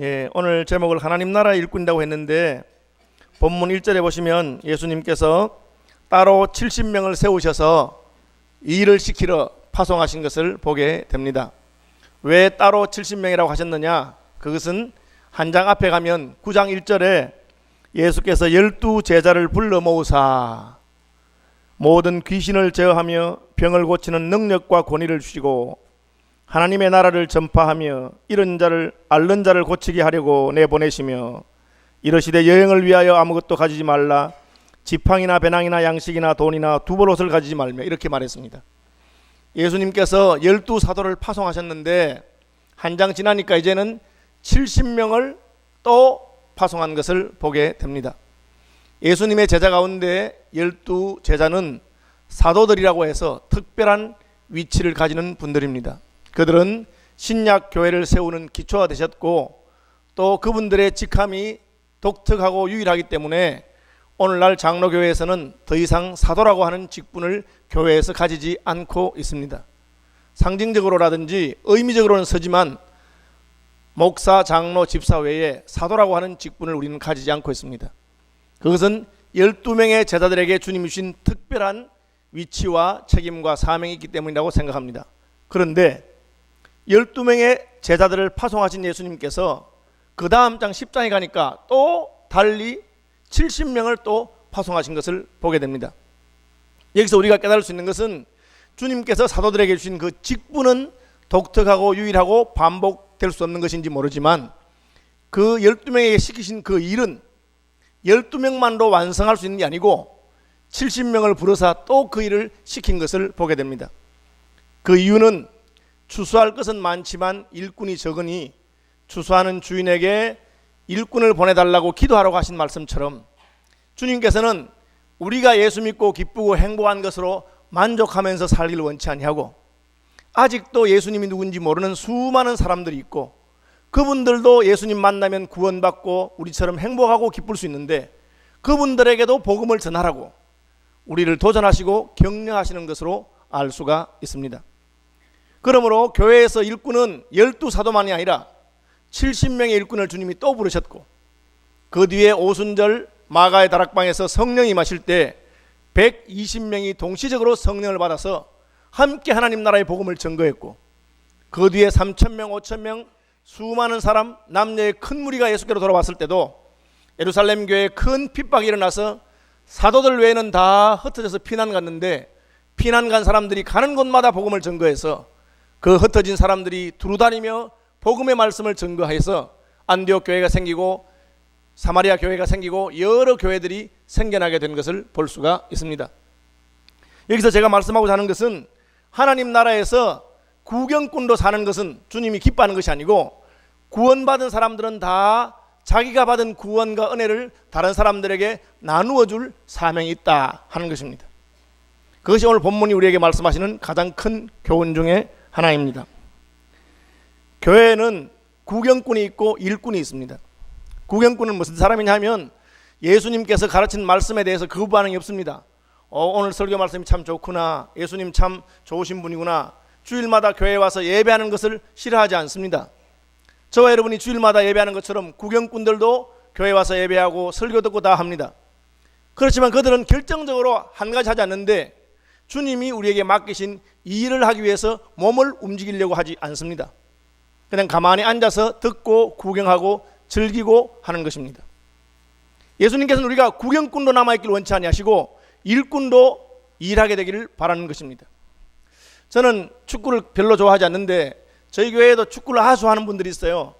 예, 오늘 제목을 하나님 나라 일꾼이라고 했는데 본문 1절에 보시면 예수님께서 따로 70명을 세우셔서 이 일을 시키러 파송하신 것을 보게 됩니다. 왜 따로 70명이라고 하셨느냐? 그것은 한 장 앞에 가면 9장 1절에 예수께서 열두 제자를 불러 모으사 모든 귀신을 제어하며 병을 고치는 능력과 권위를 주시고 하나님의 나라를 전파하며 이런 자를 앓는 자를 고치게 하려고 내보내시며 이러시되 여행을 위하여 아무것도 가지지 말라 지팡이나 배낭이나 양식이나 돈이나 두벌 옷을 가지지 말며 이렇게 말했습니다. 예수님께서 열두 사도를 파송하셨는데 한 장 지나니까 이제는 70명을 또 파송한 것을 보게 됩니다. 예수님의 제자 가운데 열두 제자는 사도들이라고 해서 특별한 위치를 가지는 분들입니다. 그들은 신약 교회를 세우는 기초가 되셨고 또 그분들의 직함이 독특하고 유일하기 때문에 오늘날 장로교회에서는 더 이상 사도라고 하는 직분을 교회에서 가지지 않고 있습니다. 상징적으로라든지 의미적으로는 서지만 목사, 장로, 집사 외에 사도라고 하는 직분을 우리는 가지지 않고 있습니다. 그것은 12명의 제자들에게 주님이 주신 특별한 위치와 책임과 사명이 있기 때문이라고 생각합니다. 그런데 12명의 제자들을 파송하신 예수님께서 그 다음 장 10장에 가니까 또 달리 70명을 또 파송하신 것을 보게 됩니다. 여기서 우리가 깨달을 수 있는 것은 주님께서 사도들에게 주신 그 직분은 독특하고 유일하고 반복될 수 없는 것인지 모르지만 그 12명에게 시키신 그 일은 12명만로 완성할 수 있는 게 아니고 70명을 부르사 또 그 일을 시킨 것을 보게 됩니다. 그 이유는 추수할 것은 많지만 일꾼이 적으니 추수하는 주인에게 일꾼을 보내달라고 기도하라고 하신 말씀처럼 주님께서는 우리가 예수 믿고 기쁘고 행복한 것으로 만족하면서 살기를 원치 아니하고 아직도 예수님이 누군지 모르는 수많은 사람들이 있고 그분들도 예수님 만나면 구원받고 우리처럼 행복하고 기쁠 수 있는데 그분들에게도 복음을 전하라고 우리를 도전하시고 격려하시는 것으로 알 수가 있습니다. 그러므로 교회에서 일꾼은 열두 사도만이 아니라 70명의 일꾼을 주님이 또 부르셨고 그 뒤에 오순절 마가의 다락방에서 성령이 마실 때 120명이 동시적으로 성령을 받아서 함께 하나님 나라의 복음을 증거했고 그 뒤에 3천명, 5천명 수많은 사람 남녀의 큰 무리가 예수께로 돌아왔을 때도 예루살렘 교회에 큰 핍박이 일어나서 사도들 외에는 다 흩어져서 피난 갔는데 피난 간 사람들이 가는 곳마다 복음을 증거해서 그 흩어진 사람들이 두루다니며 복음의 말씀을 증거해서 안디옥 교회가 생기고 사마리아 교회가 생기고 여러 교회들이 생겨나게 된 것을 볼 수가 있습니다. 여기서 제가 말씀하고자 하는 것은 하나님 나라에서 구경꾼도 사는 것은 주님이 기뻐하는 것이 아니고 구원받은 사람들은 다 자기가 받은 구원과 은혜를 다른 사람들에게 나누어 줄 사명이 있다 하는 것입니다. 그것이 오늘 본문이 우리에게 말씀하시는 가장 큰 교훈 중에 하나입니다. 교회에는 구경꾼이 있고 일꾼이 있습니다. 구경꾼은 무슨 사람이냐면 예수님께서 가르친 말씀에 대해서 그 반응이 없습니다. 어, 오늘 설교 말씀이 참 좋구나. 예수님 참 좋으신 분이구나. 주일마다 교회에 와서 예배하는 것을 싫어하지 않습니다. 저와 여러분이 주일마다 예배하는 것처럼 구경꾼들도 교회 와서 예배하고 설교 듣고 다 합니다. 그렇지만 그들은 결정적으로 한 가지 하지 않는데 주님이 우리에게 맡기신 이 일을 하기 위해서 몸을 움직이려고 하지 않습니다. 그냥 가만히 앉아서 듣고 구경하고 즐기고 하는 것입니다. 예수님께서는 우리가 구경꾼도 남아있기를 원치 아니하시고 일꾼도 일하게 되기를 바라는 것입니다. 저는 축구를 별로 좋아하지 않는데 저희 교회에도 축구를 아주 하는 분들이 있어요.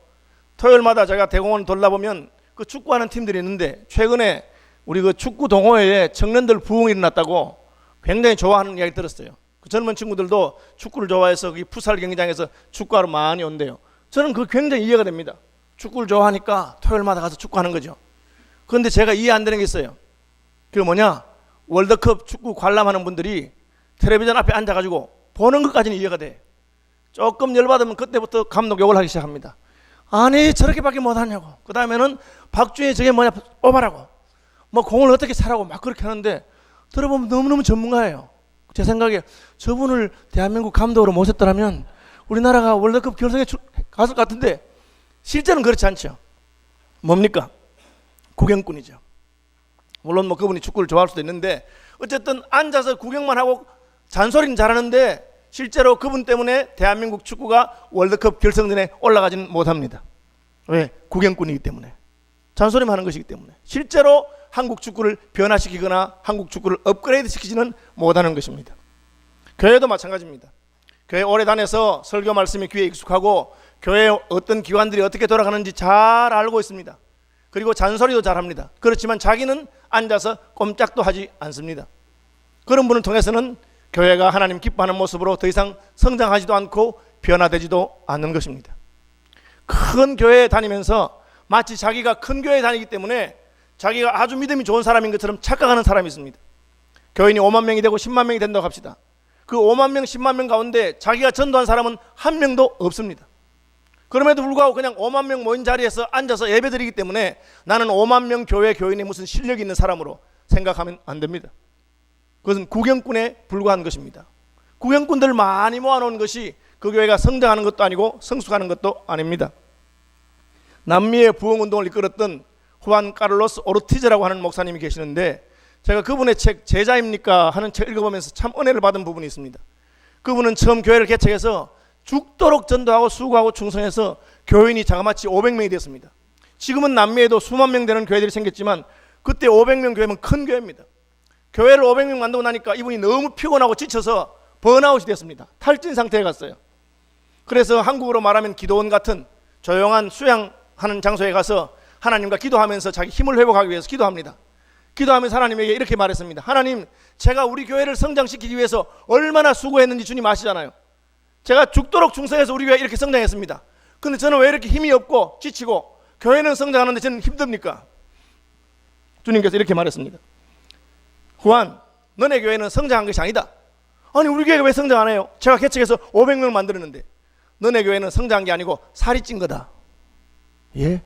토요일마다 제가 대공원 돌아보면 그 축구하는 팀들이 있는데 최근에 우리 그 축구 동호회에 청년들 부흥이 일어났다고 굉장히 좋아하는 이야기 들었어요. 그 젊은 친구들도 축구를 좋아해서 이 풋살 경기장에서 축구하러 많이 온대요. 저는 그 굉장히 이해가 됩니다. 축구를 좋아하니까 토요일마다 가서 축구하는 거죠. 그런데 제가 이해 안 되는 게 있어요. 그게 뭐냐? 월드컵 축구 관람하는 분들이 텔레비전 앞에 앉아가지고 보는 것까지는 이해가 돼. 조금 열받으면 그때부터 감독 욕을 하기 시작합니다. 아니 저렇게밖에 못하냐고. 그 다음에는 박주혜 저게 뭐냐 뽑아라고. 뭐 공을 어떻게 차라고 막 그렇게 하는데 들어보면 너무너무 전문가예요. 제 생각에 저분을 대한민국 감독으로 모셨더라면 우리나라가 월드컵 결승에 것 같은데 실제는 그렇지 않죠. 뭡니까? 구경꾼이죠. 물론 뭐 그분이 축구를 좋아할 수도 있는데 어쨌든 앉아서 구경만 하고 잔소리는 잘하는데 실제로 그분 때문에 대한민국 축구가 월드컵 결승전에 올라가지는 못합니다. 왜? 구경꾼이기 때문에. 잔소리만 하는 것이기 때문에. 실제로 한국 축구를 변화시키거나 한국 축구를 업그레이드 시키지는 못하는 것입니다. 교회도 마찬가지입니다. 교회 오래 다녀서 설교 말씀이 귀에 익숙하고 교회 어떤 기관들이 어떻게 돌아가는지 잘 알고 있습니다. 그리고 잔소리도 잘합니다. 그렇지만 자기는 앉아서 꼼짝도 하지 않습니다. 그런 분을 통해서는 교회가 하나님 기뻐하는 모습으로 더 이상 성장하지도 않고 변화되지도 않는 것입니다. 큰 교회에 다니면서 마치 자기가 큰 교회에 다니기 때문에 자기가 아주 믿음이 좋은 사람인 것처럼 착각하는 사람이 있습니다. 교인이 5만 명이 되고 10만 명이 된다고 합시다. 그 5만 명, 10만 명 가운데 자기가 전도한 사람은 한 명도 없습니다. 그럼에도 불구하고 그냥 5만 명 모인 자리에서 앉아서 예배드리기 때문에 나는 5만 명 교회 교인이 무슨 실력이 있는 사람으로 생각하면 안 됩니다. 그것은 구경꾼에 불과한 것입니다. 구경꾼들 많이 모아놓은 것이 그 교회가 성장하는 것도 아니고 성숙하는 것도 아닙니다. 남미의 부흥 운동을 이끌었던 후안 카를로스 오르티즈라고 하는 목사님이 계시는데 제가 그분의 책 제자입니까 하는 책 읽어보면서 참 은혜를 받은 부분이 있습니다. 그분은 처음 교회를 개척해서 죽도록 전도하고 수고하고 충성해서 교인이 자그마치 500명이 됐습니다. 지금은 남미에도 수만 명 되는 교회들이 생겼지만 그때 500명 교회면 큰 교회입니다. 교회를 500명 만들고 나니까 이분이 너무 피곤하고 지쳐서 번아웃이 됐습니다. 탈진 상태에 갔어요. 그래서 한국으로 말하면 기도원 같은 조용한 수양하는 장소에 가서 하나님과 기도하면서 자기 힘을 회복하기 위해서 기도합니다. 기도하면서 하나님에게 이렇게 말했습니다. 하나님, 제가 우리 교회를 성장시키기 위해서 얼마나 수고했는지 주님 아시잖아요. 제가 죽도록 충성해서 우리 교회 이렇게 성장했습니다. 근데 저는 왜 이렇게 힘이 없고 지치고 교회는 성장하는데 저는 힘듭니까? 주님께서 이렇게 말했습니다. 후안, 너네 교회는 성장한 것이 아니다. 아니 우리 교회가 왜 성장 안 해요? 제가 개척해서 500명을 만들었는데 너네 교회는 성장한 게 아니고 살이 찐 거다. 예?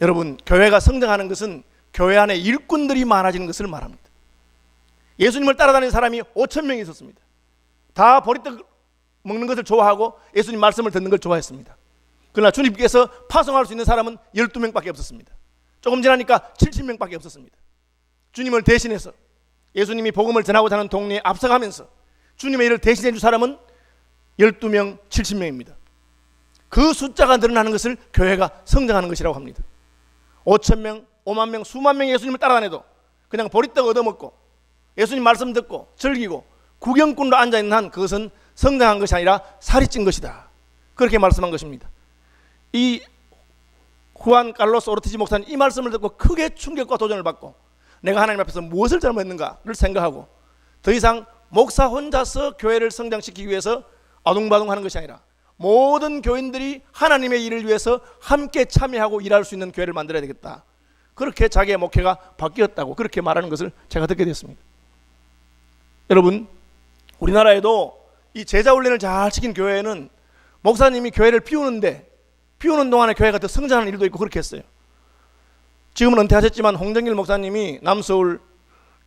여러분 교회가 성장하는 것은 교회 안에 일꾼들이 많아지는 것을 말합니다. 예수님을 따라다니는 사람이 5천 명이 있었습니다. 다 보리떡 먹는 것을 좋아하고 예수님 말씀을 듣는 걸 좋아했습니다. 그러나 주님께서 파송할 수 있는 사람은 12명밖에 없었습니다. 조금 지나니까 70명밖에 없었습니다. 주님을 대신해서 예수님이 복음을 전하고자 하는 동네에 앞서가면서 주님의 일을 대신해 줄 사람은 12명, 70명입니다. 그 숫자가 늘어나는 것을 교회가 성장하는 것이라고 합니다. 5천 명, 5만 명, 수만 명이 예수님을 따라다녀도 그냥 보리떡 얻어먹고 예수님 말씀 듣고 즐기고 구경꾼으로 앉아있는 한 그것은 성장한 것이 아니라 살이 찐 것이다. 그렇게 말씀한 것입니다. 이 후안 칼로스 오르티지 목사는 이 말씀을 듣고 크게 충격과 도전을 받고 내가 하나님 앞에서 무엇을 잘못했는가를 생각하고 더 이상 목사 혼자서 교회를 성장시키기 위해서 아둥바둥 하는 것이 아니라 모든 교인들이 하나님의 일을 위해서 함께 참여하고 일할 수 있는 교회를 만들어야 되겠다. 그렇게 자기의 목회가 바뀌었다고 그렇게 말하는 것을 제가 듣게 됐습니다. 여러분, 우리나라에도 이 제자 훈련을 잘 시킨 교회에는 목사님이 교회를 비우는데 비우는 동안에 교회가 더 성장하는 일도 있고 그렇게 했어요. 지금은 은퇴하셨지만 홍정길 목사님이 남서울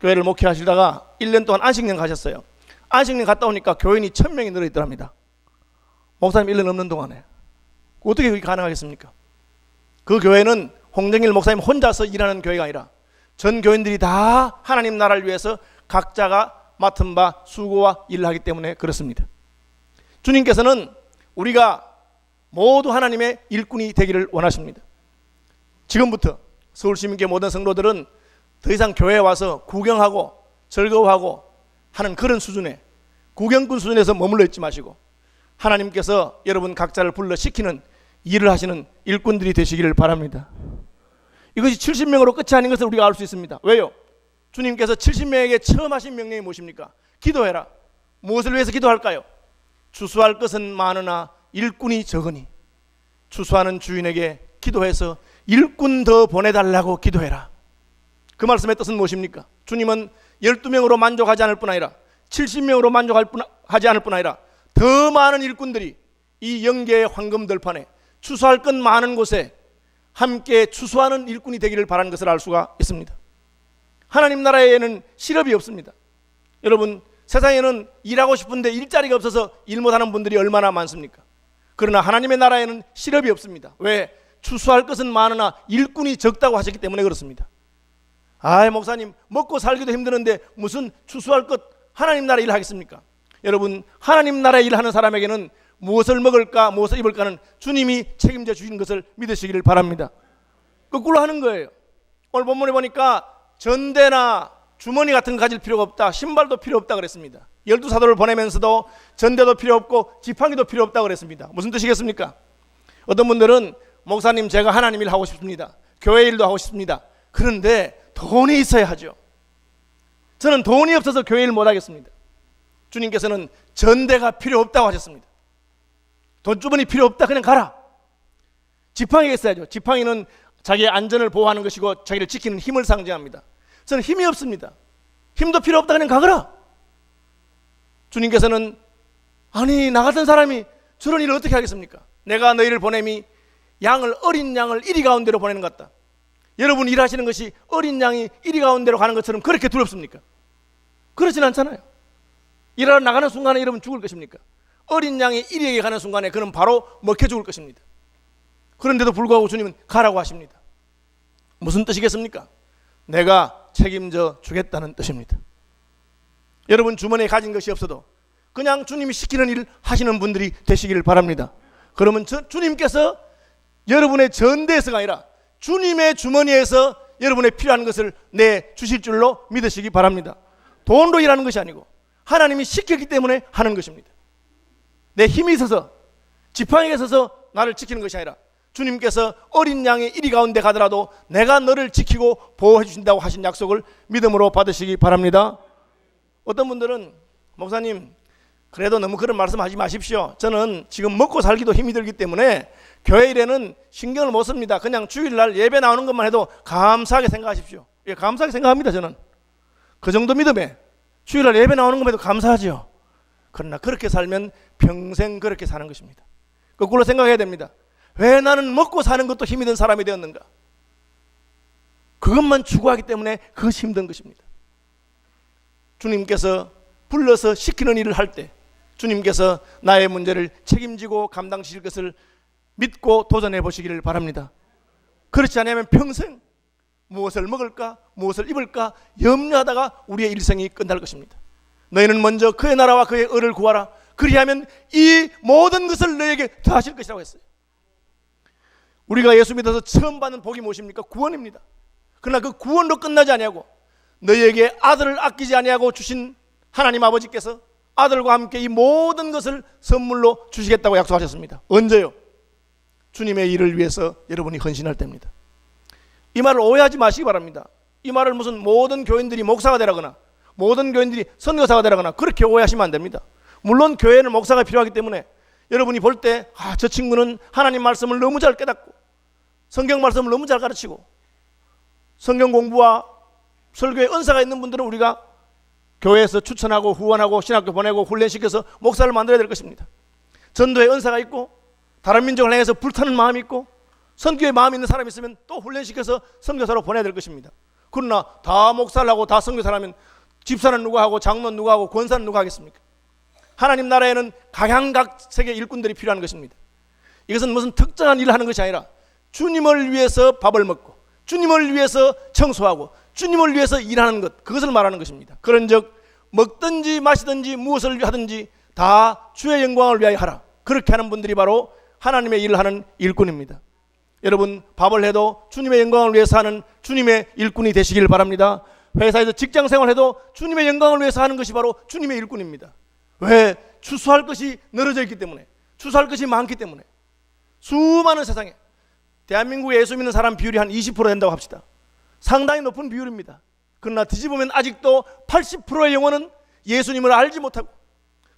교회를 목회하시다가 1년 동안 안식년 가셨어요. 안식년 갔다 오니까 교인이 1000명이 늘어 있더랍니다. 목사님 1년 넘는 동안에. 어떻게 그게 가능하겠습니까? 그 교회는 홍정일 목사님 혼자서 일하는 교회가 아니라 전 교인들이 다 하나님 나라를 위해서 각자가 맡은 바 수고와 일을 하기 때문에 그렇습니다. 주님께서는 우리가 모두 하나님의 일꾼이 되기를 원하십니다. 지금부터 서울시민교회 모든 성도들은 더 이상 교회에 와서 구경하고 즐거워하고 하는 그런 수준의 구경꾼 수준에서 머물러 있지 마시고 하나님께서 여러분 각자를 불러 시키는 일을 하시는 일꾼들이 되시기를 바랍니다. 이것이 70명으로 끝이 아닌 것을 우리가 알 수 있습니다. 왜요? 주님께서 70명에게 처음 하신 명령이 무엇입니까? 기도해라. 무엇을 위해서 기도할까요? 추수할 것은 많으나 일꾼이 적으니 추수하는 주인에게 기도해서 일꾼 더 보내달라고 기도해라. 그 말씀의 뜻은 무엇입니까? 주님은 12명으로 만족하지 않을 뿐 아니라 70명으로 만족하지 않을 뿐 아니라 더 많은 일꾼들이 이 영계의 황금 들판에 추수할 것 많은 곳에 함께 추수하는 일꾼이 되기를 바라는 것을 알 수가 있습니다. 하나님 나라에는 실업이 없습니다. 여러분 세상에는 일하고 싶은데 일자리가 없어서 일 못하는 분들이 얼마나 많습니까? 그러나 하나님의 나라에는 실업이 없습니다. 왜? 추수할 것은 많으나 일꾼이 적다고 하셨기 때문에 그렇습니다. 아, 목사님 먹고 살기도 힘드는데 무슨 추수할 것 하나님 나라 일 하겠습니까? 여러분 하나님 나라 일하는 사람에게는 무엇을 먹을까 무엇을 입을까는 주님이 책임져 주신 것을 믿으시기를 바랍니다. 거꾸로 하는 거예요. 오늘 본문에 보니까 전대나 주머니 같은 거 가질 필요가 없다. 신발도 필요 없다 그랬습니다. 열두 사도를 보내면서도 전대도 필요 없고 지팡이도 필요 없다 그랬습니다. 무슨 뜻이겠습니까? 어떤 분들은 목사님 제가 하나님 일 하고 싶습니다. 교회 일도 하고 싶습니다. 그런데 돈이 있어야 하죠. 저는 돈이 없어서 교회 일 못 하겠습니다. 주님께서는 전대가 필요 없다고 하셨습니다. 돈주머니 필요 없다 그냥 가라. 지팡이가 있어야죠. 지팡이는 자기의 안전을 보호하는 것이고 자기를 지키는 힘을 상징합니다. 저는 힘이 없습니다. 힘도 필요 없다 그냥 가거라. 주님께서는 아니 나 같은 사람이 저런 일을 어떻게 하겠습니까? 내가 너희를 보냄이 양을 어린 양을 이리 가운데로 보내는 것 같다. 여러분 일하시는 것이 어린 양이 이리 가운데로 가는 것처럼 그렇게 두렵습니까? 그렇진 않잖아요. 일하러 나가는 순간에 여러분 죽을 것입니까? 어린 양이 이리에게 가는 순간에 그는 바로 먹혀 죽을 것입니다. 그런데도 불구하고 주님은 가라고 하십니다. 무슨 뜻이겠습니까? 내가 책임져 주겠다는 뜻입니다. 여러분 주머니에 가진 것이 없어도 그냥 주님이 시키는 일 하시는 분들이 되시기를 바랍니다. 그러면 저, 주님께서 여러분의 전대에서가 아니라 주님의 주머니에서 여러분의 필요한 것을 내 주실 줄로 믿으시기 바랍니다. 돈으로 일하는 것이 아니고 하나님이 시켰기 때문에 하는 것입니다. 내 힘이 있어서 지팡이가 있어서 나를 지키는 것이 아니라 주님께서 어린 양의 이리 가운데 가더라도 내가 너를 지키고 보호해 주신다고 하신 약속을 믿음으로 받으시기 바랍니다. 어떤 분들은 목사님 그래도 너무 그런 말씀하지 마십시오. 저는 지금 먹고 살기도 힘이 들기 때문에 교회 일에는 신경을 못 씁니다. 그냥 주일날 예배 나오는 것만 해도 감사하게 생각하십시오. 예, 감사하게 생각합니다. 저는 그 정도 믿음에 주일날 예배 나오는 것만 해도 감사하죠. 그러나 그렇게 살면 평생 그렇게 사는 것입니다. 거꾸로 생각해야 됩니다. 왜 나는 먹고 사는 것도 힘이 든 사람이 되었는가? 그것만 추구하기 때문에 그것이 힘든 것입니다. 주님께서 불러서 시키는 일을 할 때 주님께서 나의 문제를 책임지고 감당하실 것을 믿고 도전해 보시기를 바랍니다. 그렇지 않으면 평생 무엇을 먹을까, 무엇을 입을까 염려하다가 우리의 일생이 끝날 것입니다. 너희는 먼저 그의 나라와 그의 의를 구하라. 그리하면 이 모든 것을 너에게 더하실 것이라고 했어요. 우리가 예수 믿어서 처음 받는 복이 무엇입니까? 구원입니다. 그러나 그 구원도 끝나지 아니하고 너희에게 아들을 아끼지 아니하고 주신 하나님 아버지께서 아들과 함께 이 모든 것을 선물로 주시겠다고 약속하셨습니다. 언제요? 주님의 일을 위해서 여러분이 헌신할 때입니다. 이 말을 오해하지 마시기 바랍니다. 이 말을 무슨 모든 교인들이 목사가 되라거나 모든 교인들이 선교사가 되라거나 그렇게 오해하시면 안 됩니다. 물론 교회는 목사가 필요하기 때문에 여러분이 볼 때 아, 저 친구는 하나님 말씀을 너무 잘 깨닫고 성경 말씀을 너무 잘 가르치고 성경 공부와 설교에 은사가 있는 분들은 우리가 교회에서 추천하고 후원하고 신학교 보내고 훈련시켜서 목사를 만들어야 될 것입니다. 전도에 은사가 있고 다른 민족을 향해서 불타는 마음이 있고 선교에 마음이 있는 사람이 있으면 또 훈련시켜서 선교사로 보내야 될 것입니다. 그러나 다 목사를 하고 다 선교사라면 집사는 누가 하고 장로는 누가 하고 권사는 누가 하겠습니까? 하나님 나라에는 각양각색의 일꾼들이 필요한 것입니다. 이것은 무슨 특정한 일을 하는 것이 아니라 주님을 위해서 밥을 먹고 주님을 위해서 청소하고 주님을 위해서 일하는 것 그것을 말하는 것입니다. 그런즉 먹든지 마시든지 무엇을 하든지 다 주의 영광을 위하여 하라. 그렇게 하는 분들이 바로 하나님의 일을 하는 일꾼입니다. 여러분 밥을 해도 주님의 영광을 위해서 하는 주님의 일꾼이 되시길 바랍니다. 회사에서 직장 생활해도 주님의 영광을 위해서 하는 것이 바로 주님의 일꾼입니다. 왜? 추수할 것이 늘어져 있기 때문에 추수할 것이 많기 때문에 수많은 세상에 대한민국에 예수 믿는 사람 비율이 한 20% 된다고 합시다. 상당히 높은 비율입니다. 그러나 뒤집으면 아직도 80%의 영혼은 예수님을 알지 못하고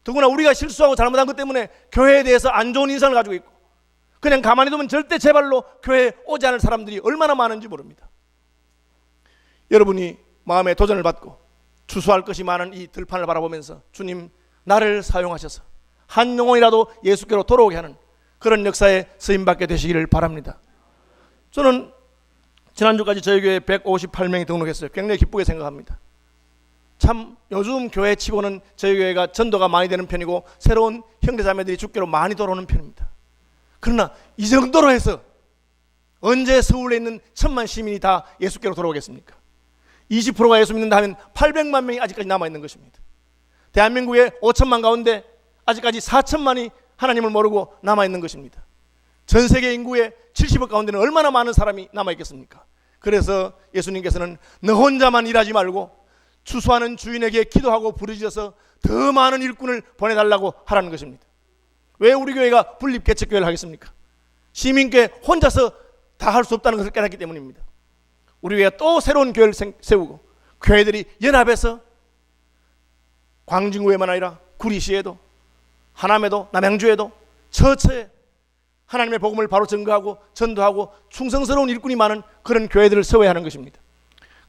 더구나 우리가 실수하고 잘못한 것 때문에 교회에 대해서 안 좋은 인상을 가지고 있고 그냥 가만히 두면 절대 제발로 교회에 오지 않을 사람들이 얼마나 많은지 모릅니다. 여러분이 마음에 도전을 받고 추수할 것이 많은 이 들판을 바라보면서 주님 나를 사용하셔서 한 영혼이라도 예수께로 돌아오게 하는 그런 역사에 쓰임받게 되시기를 바랍니다. 저는 지난주까지 저희 교회 158명이 등록했어요. 굉장히 기쁘게 생각합니다. 참 요즘 교회 치고는 저희 교회가 전도가 많이 되는 편이고 새로운 형제자매들이 주께로 많이 돌아오는 편입니다. 그러나 이 정도로 해서 언제 서울에 있는 천만 시민이 다 예수께로 돌아오겠습니까? 20%가 예수 믿는다 하면 800만 명이 아직까지 남아 있는 것입니다. 대한민국의 5천만 가운데 아직까지 4천만이 하나님을 모르고 남아 있는 것입니다. 전 세계 인구의 70억 가운데는 얼마나 많은 사람이 남아 있겠습니까? 그래서 예수님께서는 너 혼자만 일하지 말고 추수하는 주인에게 기도하고 부르짖어서 더 많은 일꾼을 보내달라고 하라는 것입니다. 왜 우리 교회가 분립 개척 교회를 하겠습니까? 시민께 혼자서 다 할 수 없다는 것을 깨닫기 때문입니다. 우리 교회가 또 새로운 교회를 생- 세우고 교회들이 연합해서 광진구에만 아니라 구리시에도 하남에도 남양주에도 처처에 하나님의 복음을 바로 증거하고 전도하고 충성스러운 일꾼이 많은 그런 교회들을 세워야 하는 것입니다.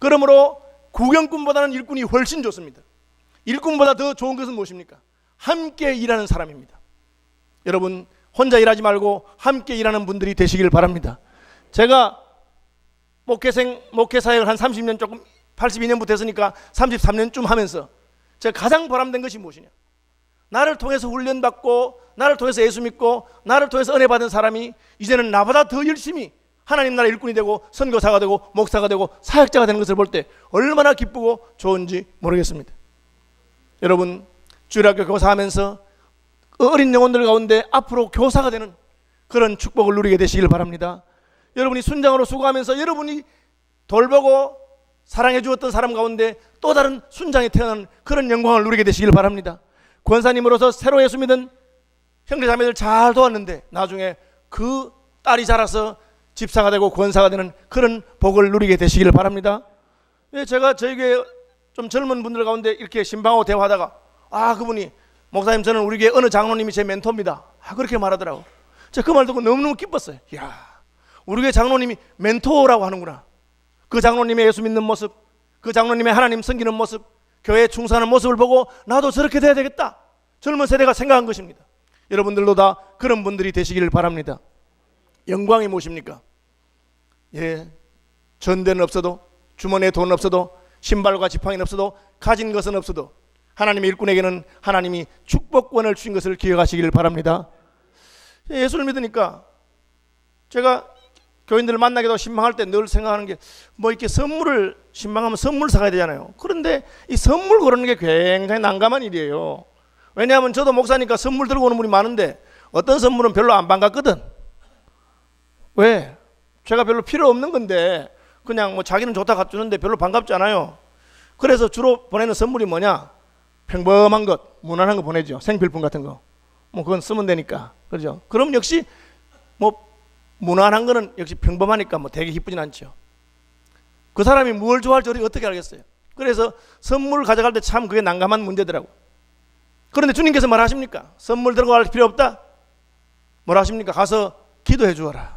그러므로 구경꾼보다는 일꾼이 훨씬 좋습니다. 일꾼보다 더 좋은 것은 무엇입니까? 함께 일하는 사람입니다. 여러분 혼자 일하지 말고 함께 일하는 분들이 되시길 바랍니다. 제가 목회생 목회 사역을 한 30년 조금 82년부터 했으니까 33년쯤 하면서 제가 가장 보람된 것이 무엇이냐? 나를 통해서 훈련받고 나를 통해서 예수 믿고 나를 통해서 은혜 받은 사람이 이제는 나보다 더 열심히 하나님 나라 일꾼이 되고 선교사가 되고 목사가 되고 사역자가 되는 것을 볼 때 얼마나 기쁘고 좋은지 모르겠습니다. 여러분 주일학교 교사하면서 어린 영혼들 가운데 앞으로 교사가 되는 그런 축복을 누리게 되시길 바랍니다. 여러분이 순장으로 수고하면서 여러분이 돌보고 사랑해 주었던 사람 가운데 또 다른 순장이 태어나는 그런 영광을 누리게 되시길 바랍니다. 권사님으로서 새로 예수 믿은 형제 자매들 잘 도왔는데 나중에 그 딸이 자라서 집사가 되고 권사가 되는 그런 복을 누리게 되시길 바랍니다. 예, 제가 교회 좀 젊은 분들 가운데 이렇게 신방하고 대화하다가 아 그분이 목사님 저는 우리 교회 어느 장로님이 제 멘토입니다. 아 그렇게 말하더라고. 제가 그 말 듣고 너무너무 기뻤어요. 야 우리 교회 장로님이 멘토라고 하는구나. 그 장로님의 예수 믿는 모습, 그 장로님의 하나님 섬기는 모습, 교회에 충성하는 모습을 보고 나도 저렇게 돼야 되겠다. 젊은 세대가 생각한 것입니다. 여러분들도 다 그런 분들이 되시기를 바랍니다. 영광이 무엇입니까? 예, 전대는 없어도 주머니에 돈 없어도 신발과 지팡이는 없어도 가진 것은 없어도 하나님의 일꾼에게는 하나님이 축복권을 주신 것을 기억하시기를 바랍니다. 예, 예수를 믿으니까 제가 교인들을 만나게 되고 신방할 때 늘 생각하는 게 뭐 이렇게 선물을 신방하면 선물 사가야 되잖아요. 그런데 이 선물 고르는 게 굉장히 난감한 일이에요. 왜냐하면 저도 목사니까 선물 들고 오는 분이 많은데 어떤 선물은 별로 안 반갑거든. 왜? 제가 별로 필요 없는 건데 그냥 뭐 자기는 좋다 갖주는데 별로 반갑지 않아요. 그래서 주로 보내는 선물이 뭐냐? 평범한 것, 무난한 거 보내죠. 생필품 같은 거. 뭐 그건 쓰면 되니까. 그죠? 그럼 역시 뭐 무난한 거는 역시 평범하니까 뭐 되게 기쁘진 않죠. 그 사람이 뭘 좋아할지 우리가 어떻게 알겠어요? 그래서 선물 가져갈 때 참 그게 난감한 문제더라고. 그런데 주님께서 말하십니까? 선물 들고 갈 필요 없다. 뭐라 하십니까? 가서 기도해 주어라.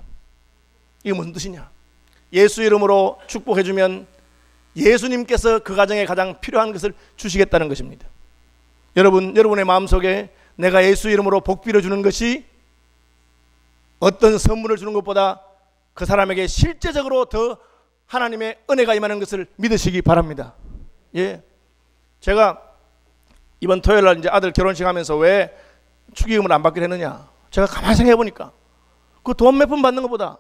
이게 무슨 뜻이냐? 예수 이름으로 축복해 주면 예수님께서 그 가정에 가장 필요한 것을 주시겠다는 것입니다. 여러분, 여러분의 마음속에 내가 예수 이름으로 복 빌어 주는 것이 어떤 선물을 주는 것보다 그 사람에게 실제적으로 더 하나님의 은혜가 임하는 것을 믿으시기 바랍니다. 예. 제가 이번 토요일 날 이제 아들 결혼식 하면서 왜 축의금을 안 받기로 했느냐? 제가 가만히 생각해 보니까 그 돈 몇 푼 받는 것보다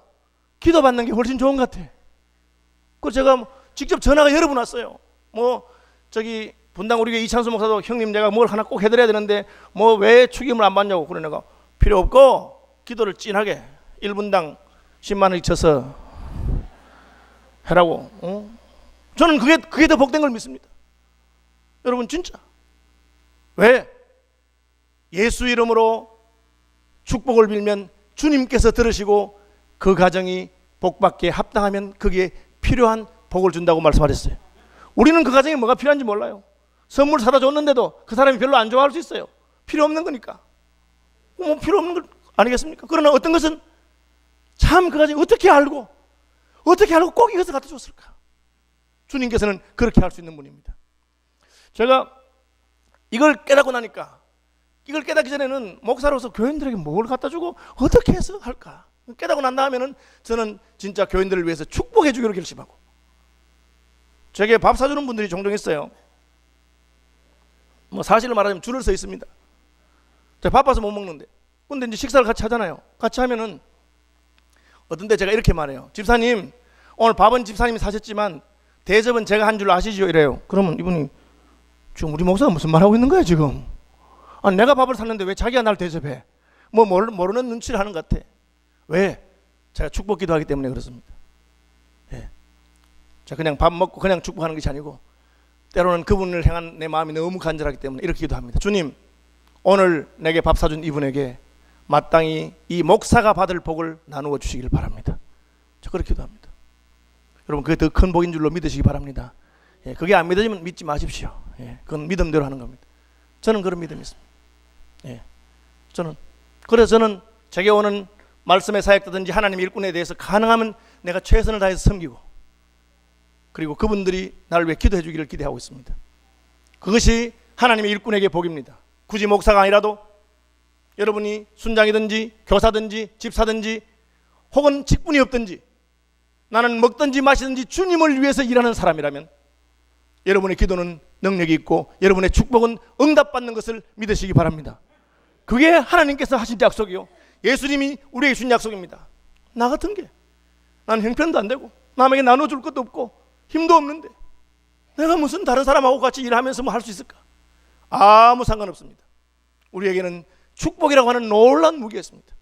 기도 받는 게 훨씬 좋은 것 같아. 그 제가 뭐 직접 전화가 여러 번 왔어요. 뭐 저기 분당 우리 교회 이찬수 목사도 형님 내가 뭘 하나 꼭 해드려야 되는데 뭐 왜 축의금을 안 받냐고 그래 내가 필요 없고 기도를 찐하게 1분당 10만 원씩 쳐서 해라고. 어? 저는 그게 그게 더 복된 걸 믿습니다. 여러분 진짜 왜 예수 이름으로 축복을 빌면 주님께서 들으시고 그 가정이 복받게 합당하면 그게 필요한 복을 준다고 말씀하셨어요. 우리는 그 가정에 뭐가 필요한지 몰라요. 선물 사다 줬는데도 그 사람이 별로 안 좋아할 수 있어요. 필요 없는 거니까. 뭐 필요 없는 걸 아니겠습니까? 그러나 어떤 것은 참 그 가정이 어떻게 알고 어떻게 알고 꼭 이것을 갖다 줬을까? 주님께서는 그렇게 할 수 있는 분입니다. 제가 이걸 깨닫고 나니까 이걸 깨닫기 전에는 목사로서 교인들에게 뭘 갖다 주고 어떻게 해서 할까? 깨닫고 난 다음에는 저는 진짜 교인들을 위해서 축복해 주기로 결심하고 제게 밥 사주는 분들이 종종 있어요. 뭐 사실을 말하자면 줄을 서 있습니다. 제가 바빠서 못 먹는데 근데 이제 식사를 같이 하잖아요. 같이 하면은 어떤데 제가 이렇게 말해요. 집사님 오늘 밥은 집사님이 사셨지만 대접은 제가 한 줄 아시죠? 이래요. 그러면 이분이 지금 우리 목사가 무슨 말 하고 있는 거야 지금? 아 내가 밥을 샀는데 왜 자기가 날 대접해? 뭐 모르, 모르는 눈치를 하는 것 같아. 왜? 제가 축복 기도하기 때문에 그렇습니다. 예. 자 그냥 밥 먹고 그냥 축복하는 것이 아니고 때로는 그분을 향한 내 마음이 너무 간절하기 때문에 이렇게 기도합니다. 주님 오늘 내게 밥 사준 이분에게 마땅히 이 목사가 받을 복을 나누어 주시길 바랍니다. 저 그렇게 기도합니다. 여러분 그게 더 큰 복인 줄로 믿으시기 바랍니다. 예, 그게 안 믿어지면 믿지 마십시오. 예, 그건 믿음대로 하는 겁니다. 저는 그런 믿음이 있습니다. 예, 저는 그래서 저는 제게 오는 말씀의 사역자든지 하나님 일꾼에 대해서 가능하면 내가 최선을 다해서 섬기고 그리고 그분들이 나를 위해 기도해 주기를 기대하고 있습니다. 그것이 하나님의 일꾼에게 복입니다. 굳이 목사가 아니라도 여러분이 순장이든지 교사든지 집사든지 혹은 직분이 없든지 나는 먹든지 마시든지 주님을 위해서 일하는 사람이라면 여러분의 기도는 능력이 있고 여러분의 축복은 응답받는 것을 믿으시기 바랍니다. 그게 하나님께서 하신 약속이요. 예수님이 우리에게 준 약속입니다. 나 같은 게 나는 형편도 안 되고 남에게 나눠줄 것도 없고 힘도 없는데 내가 무슨 다른 사람하고 같이 일하면서 뭐 할 수 있을까? 아무 상관없습니다. 우리에게는 축복이라고 하는 놀라운 무기가 있습니다.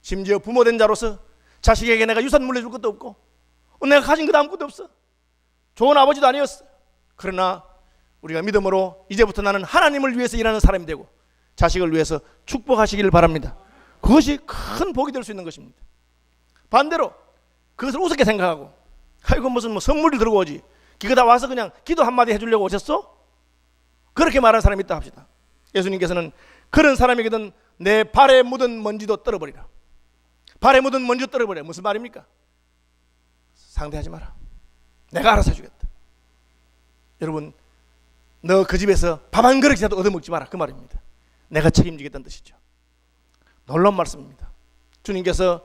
심지어 부모된 자로서 자식에게 내가 유산 물려줄 것도 없고 어, 내가 가진 것 아무것도 없어. 좋은 아버지도 아니었어. 그러나 우리가 믿음으로 이제부터 나는 하나님을 위해서 일하는 사람이 되고 자식을 위해서 축복하시기를 바랍니다. 그것이 큰 복이 될 수 있는 것입니다. 반대로 그것을 우습게 생각하고 아이고 무슨 뭐 선물을 들고 오지. 기가 다 와서 그냥 기도 한마디 해주려고 오셨어? 그렇게 말하는 사람이 있다 합시다. 예수님께서는 그런 사람에게든 내 발에 묻은 먼지도 떨어버리라. 발에 묻은 먼지 떨어버려. 무슨 말입니까? 상대하지 마라. 내가 알아서 해주겠다. 여러분, 너 그 집에서 밥 한 그릇이라도 얻어먹지 마라. 그 말입니다. 내가 책임지겠다는 뜻이죠. 놀라운 말씀입니다. 주님께서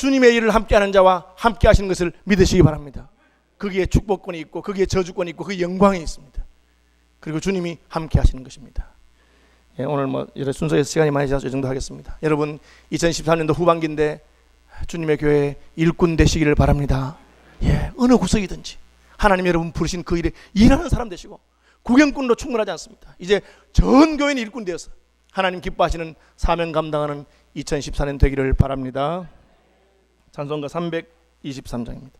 주님의 일을 함께하는 자와 함께 하시는 것을 믿으시기 바랍니다. 거기에 축복권이 있고 거기에 저주권이 있고 그 영광이 있습니다. 그리고 주님이 함께 하시는 것입니다. 예, 오늘 뭐 이런 순서에서 시간이 많이 지나서 이 정도 하겠습니다. 여러분 2014년도 후반기인데 주님의 교회 일꾼 되시기를 바랍니다. 예, 어느 구석이든지 하나님 여러분 부르신 그 일에 일하는 사람 되시고 구경꾼도 충분하지 않습니다. 이제 전 교인 일꾼 되어서 하나님 기뻐하시는 사명 감당하는 2014년 되기를 바랍니다. 찬송가 323장입니다.